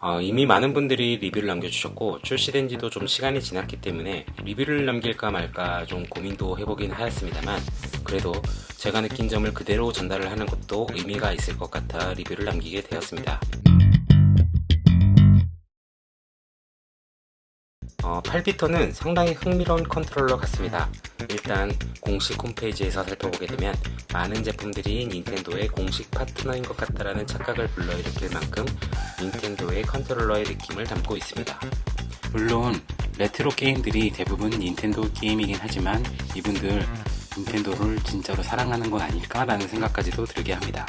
어, 이미 많은 분들이 리뷰를 남겨주셨고 출시된 지도 좀 시간이 지났기 때문에 리뷰를 남길까 말까 좀 고민도 해보긴 하였습니다만 그래도 제가 느낀 점을 그대로 전달을 하는 것도 의미가 있을 것 같아 리뷰를 남기게 되었습니다. 어, 8비터는 상당히 흥미로운 컨트롤러 같습니다. 일단 공식 홈페이지에서 살펴보게 되면 많은 제품들이 닌텐도의 공식 파트너인 것 같다라는 착각을 불러일으킬 만큼 닌텐도의 컨트롤러의 느낌을 담고 있습니다. 물론 레트로 게임들이 대부분 닌텐도 게임이긴 하지만 이분들 닌텐도를 진짜로 사랑하는 건 아닐까라는 생각까지도 들게 합니다.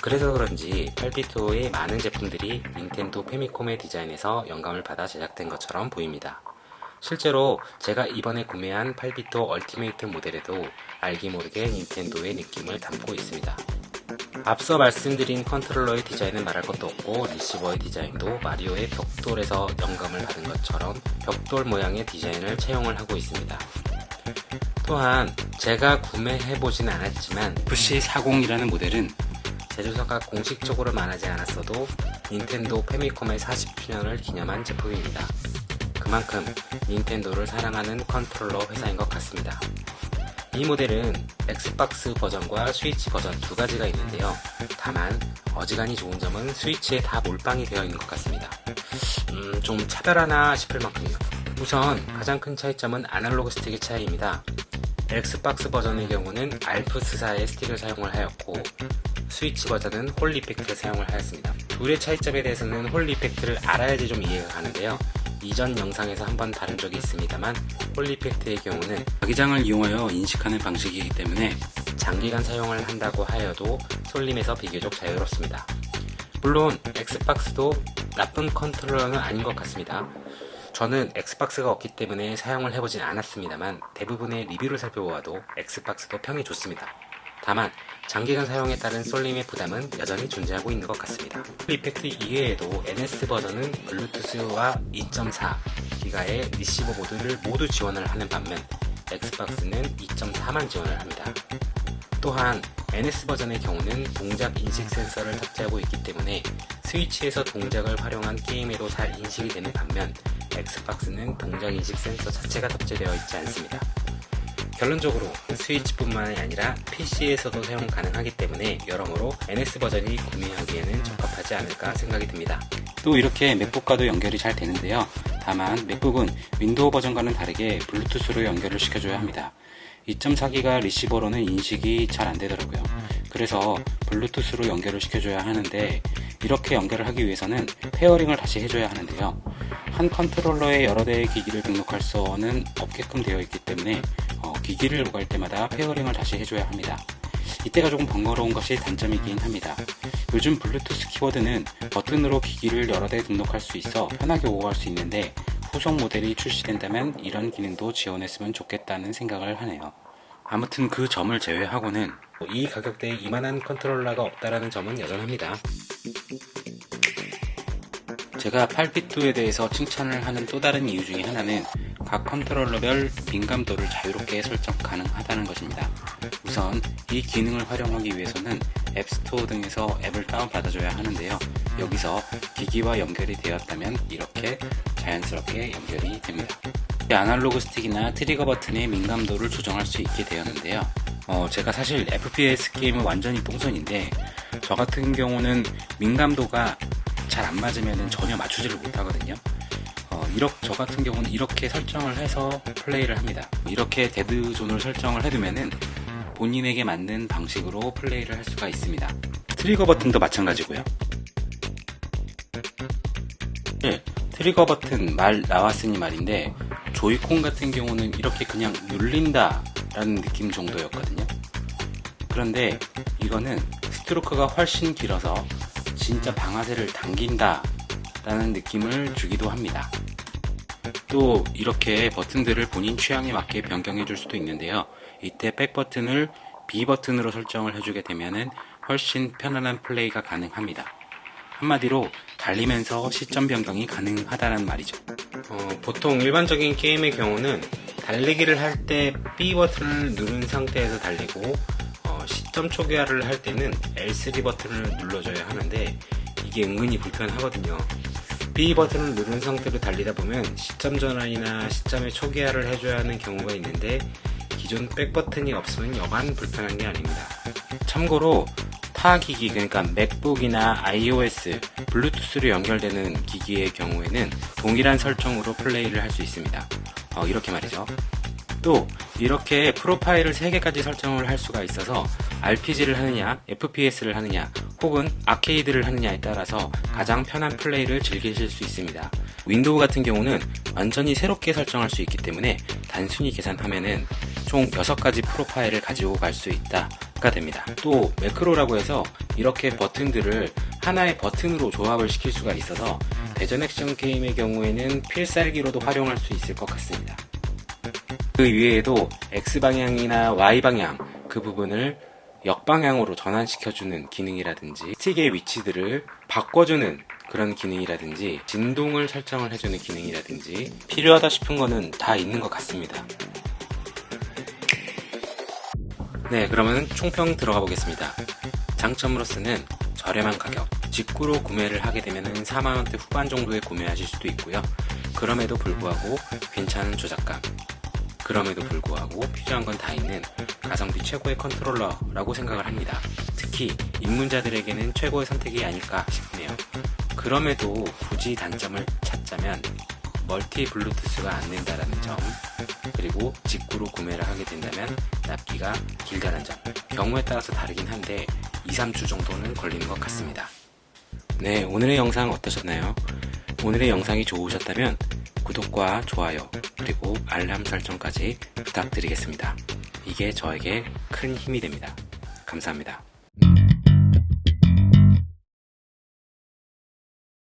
그래서 그런지 8비토의 많은 제품들이 닌텐도 페미콤의 디자인에서 영감을 받아 제작된 것처럼 보입니다. 실제로 제가 이번에 구매한 8비토 얼티메이트 모델에도 알기 모르게 닌텐도의 느낌을 담고 있습니다. 앞서 말씀드린 컨트롤러의 디자인은 말할 것도 없고 리시버의 디자인도 마리오의 벽돌에서 영감을 받은 것처럼 벽돌 모양의 디자인을 채용을 하고 있습니다. 또한 제가 구매해보진 않았지만 FC40이라는 모델은 제조사가 공식적으로 말하지 않았어도 닌텐도 페미콤의 40주년을 기념한 제품입니다. 그만큼 닌텐도를 사랑하는 컨트롤러 회사인 것 같습니다. 이 모델은 엑스박스 버전과 스위치 버전 두 가지가 있는데요. 다만 어지간히 좋은 점은 스위치에 다 몰빵이 되어 있는 것 같습니다. 음, 좀 차별하나 싶을 만큼이요. 우선 가장 큰 차이점은 아날로그 스틱의 차이입니다. 엑스박스 버전의 경우는 알프스사의 스틱을 사용을 하였고 스위치 버전은 홀 이펙트를 사용을 하였습니다. 둘의 차이점에 대해서는 홀 이펙트를 알아야지 좀 이해가 가는데요. 이전 영상에서 한번 다룬 적이 있습니다만 홀 이펙트의 경우는 자기장을 이용하여 인식하는 방식이기 때문에 장기간 사용을 한다고 하여도 솔림에서 비교적 자유롭습니다. 물론 엑스박스도 나쁜 컨트롤러는 아닌 것 같습니다. 저는 엑스박스가 없기 때문에 사용을 해보진 않았습니다만 대부분의 리뷰를 살펴보아도 엑스박스도 평이 좋습니다. 다만 장기간 사용에 따른 솔림의 부담은 여전히 존재하고 있는 것 같습니다. 이펙트 이외에도 NS 버전은 블루투스와 2.4기가의 리시버 모드를 모두 지원을 하는 반면 엑스박스는 2.4만 지원을 합니다. 또한 NS 버전의 경우는 동작 인식 센서를 탑재하고 있기 때문에 스위치에서 동작을 활용한 게임에도 잘 인식이 되는 반면 엑스박스는 동작 인식 센서 자체가 탑재되어 있지 않습니다. 결론적으로 스위치뿐만이 아니라 PC에서도 사용 가능하기 때문에 여러모로 NS 버전이 구매하기에는 적합하지 않을까 생각이 듭니다. 또 이렇게 맥북과도 연결이 잘 되는데요. 다만 맥북은 윈도우 버전과는 다르게 블루투스로 연결을 시켜줘야 합니다. 2.4기가 리시버로는 인식이 잘 안 되더라고요. 그래서 블루투스로 연결을 시켜줘야 하는데 이렇게 연결을 하기 위해서는 페어링을 다시 해줘야 하는데요. 한 컨트롤러에 여러 대의 기기를 등록할 수는 없게끔 되어 있기 때문에 어, 기기를 오갈 때마다 페어링을 다시 해줘야 합니다. 이때가 조금 번거로운 것이 단점이긴 합니다. 요즘 블루투스 키워드는 버튼으로 기기를 여러 대 등록할 수 있어 편하게 오갈 수 있는데 후속 모델이 출시된다면 이런 기능도 지원했으면 좋겠다는 생각을 하네요. 아무튼 그 점을 제외하고는 이 가격대에 이만한 컨트롤러가 없다라는 점은 여전합니다. 제가 8비트에 대해서 칭찬을 하는 또 다른 이유 중에 하나는 각 컨트롤러별 민감도를 자유롭게 설정 가능하다는 것입니다. 우선 이 기능을 활용하기 위해서는 앱스토어 등에서 앱을 다운받아줘야 하는데요. 여기서 기기와 연결이 되었다면 이렇게 자연스럽게 연결이 됩니다. 아날로그 스틱이나 트리거 버튼의 민감도를 조정할 수 있게 되었는데요. 어, 제가 사실 FPS 게임은 완전히 똥손인데 저 같은 경우는 민감도가 잘 안 맞으면 전혀 맞추지를 못하거든요. 어, 이렇게 저 같은 경우는 이렇게 설정을 해서 플레이를 합니다. 이렇게 데드 존을 설정을 해두면은 본인에게 맞는 방식으로 플레이를 할 수가 있습니다. 트리거 버튼도 마찬가지고요. 네, 트리거 버튼 말 나왔으니 말인데 조이콘 같은 경우는 이렇게 그냥 눌린다 라는 느낌 정도였거든요. 그런데 이거는 스트로크가 훨씬 길어서 진짜 방아쇠를 당긴다 라는 느낌을 주기도 합니다. 또 이렇게 버튼들을 본인 취향에 맞게 변경해 줄 수도 있는데요. 이때 백 버튼을 B 버튼으로 설정을 해주게 되면 훨씬 편안한 플레이가 가능합니다. 한마디로 달리면서 시점 변경이 가능하다는 말이죠. 어, 보통 일반적인 게임의 경우는 달리기를 할 때 B 버튼을 누른 상태에서 달리고 어, 시점 초기화를 할 때는 L3 버튼을 눌러줘야 하는데 이게 은근히 불편하거든요. B 버튼을 누른 상태로 달리다 보면 시점 전환이나 시점의 초기화를 해줘야 하는 경우가 있는데 기존 백 버튼이 없으면 여간 불편한 게 아닙니다. 참고로 타 기기 그러니까 맥북이나 iOS, 블루투스로 연결되는 기기의 경우에는 동일한 설정으로 플레이를 할 수 있습니다. 어, 이렇게 말이죠. 또 이렇게 프로파일을 3개까지 설정을 할 수가 있어서 RPG를 하느냐, FPS를 하느냐, 혹은 아케이드를 하느냐에 따라서 가장 편한 플레이를 즐기실 수 있습니다. 윈도우 같은 경우는 완전히 새롭게 설정할 수 있기 때문에 단순히 계산하면은 총 6가지 프로파일을 가지고 갈 수 있다가 됩니다. 또 매크로라고 해서 이렇게 버튼들을 하나의 버튼으로 조합을 시킬 수가 있어서 대전 액션 게임의 경우에는 필살기로도 활용할 수 있을 것 같습니다. 그 위에도 X방향이나 Y방향 그 부분을 역방향으로 전환시켜주는 기능이라든지 스틱의 위치들을 바꿔주는 그런 기능이라든지 진동을 설정을 해주는 기능이라든지 필요하다 싶은 거는 다 있는 것 같습니다. 네, 그러면 총평 들어가 보겠습니다. 장점으로서는 저렴한 가격, 직구로 구매를 하게 되면 4만원대 후반 정도에 구매하실 수도 있고요. 그럼에도 불구하고 괜찮은 조작감, 그럼에도 불구하고 필요한 건다 있는 가성비 최고의 컨트롤러라고 생각을 합니다. 특히 입문자들에게는 최고의 선택이 아닐까 싶네요. 그럼에도 굳이 단점을 찾자면 멀티 블루투스가 안 된다라는 점, 그리고 직구로 구매를 하게 된다면 납기가 길다는 점. 경우에 따라서 다르긴 한데 2, 3주 정도는 걸리는 것 같습니다. 네, 오늘의 영상 어떠셨나요? 오늘의 영상이 좋으셨다면 구독과 좋아요, 그리고 알람 설정까지 부탁드리겠습니다. 이게 저에게 큰 힘이 됩니다. 감사합니다.